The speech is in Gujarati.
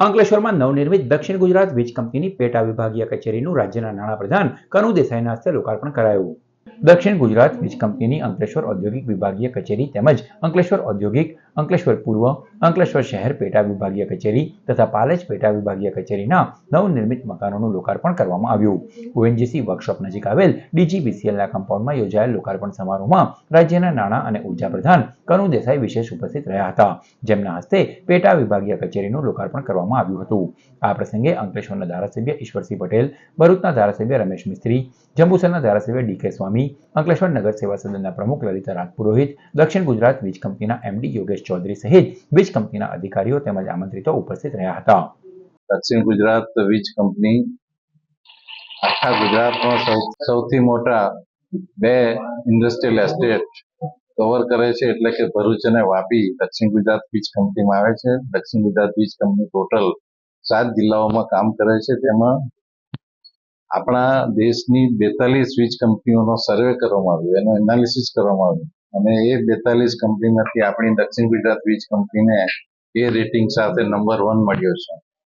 અંકલેશ્વરમાં નવનિર્મિત દક્ષિણ ગુજરાત વીજ કંપનીની પેટા વિભાગીય કચેરીનું રાજ્યના નાણાપ્રધાન કનુ દેસાઈના હસ્તે લોકાર્પણ કરાયું. દક્ષિણ ગુજરાત વીજ કંપનીની અંકલેશ્વર ઔદ્યોગિક વિભાગીય કચેરી તેમજ અંકલેશ્વર ઔદ્યોગિક, અંકલેશ્વર પૂર્વ, અંકલેશ્વર શહેર પેટા વિભાગીય કચેરી તથા પાલેજ પેટા વિભાગીય કચેરીના નવનિર્મિત મકાનોનું લોકાર્પણ કરવામાં આવ્યું. ઓએનજીસી વર્કશોપ નજીક આવેલ ડીજીબીસીએલના કમ્પાઉન્ડમાં યોજાયેલ લોકાર્પણ સમારોહમાં રાજ્યના નાણાં અને ઊર્જા પ્રધાન કનુ દેસાઈ વિશેષ ઉપસ્થિત રહ્યા હતા, જેમના હસ્તે પેટા વિભાગીય કચેરીનું લોકાર્પણ કરવામાં આવ્યું હતું. આ પ્રસંગે અંકલેશ્વરના ધારાસભ્ય ઈશ્વરસિંહ પટેલ, ભરૂચના ધારાસભ્ય રમેશ મિસ્ત્રી, જંબુસરના ધારાસભ્ય ડી કે સ્વામી અંકલેશ્વર નગર સેવા સદનના પ્રમુખ લલિતા રાજપુરોહિત, દક્ષિણ ગુજરાત વીજ કંપનીના એમડી યોગેશ ચૌધરી સહિત વીજ કંપનીના અધિકારીઓ તેમજ આમંત્રિતો ઉપસ્થિત રહ્યા હતા. દક્ષિણ ગુજરાત વીજ કંપની આખા ગુજરાતમાં સૌથી મોટા બે ઇન્ડસ્ટ્રીયલ એસ્ટેટ કવર કરે છે એટલે કે ભરૂચ અને વાપી દક્ષિણ ગુજરાત વીજ કંપનીમાં આવે છે. દક્ષિણ ગુજરાત વીજ કંપની ટોટલ સાત જિલ્લાઓમાં કામ કરે છે. તેમાં આપણા દેશની બેતાલીસ વીજ કંપનીઓનો સર્વે કરવામાં આવ્યો, એનું એનાલિસિસ કરવામાં આવ્યું. અને એ બેતાલીસ કંપનીમાંથી આપણી દક્ષિણ ગુજરાત વીજ કંપનીને એ રેટિંગ સાથે નંબર વન મળ્યો છે.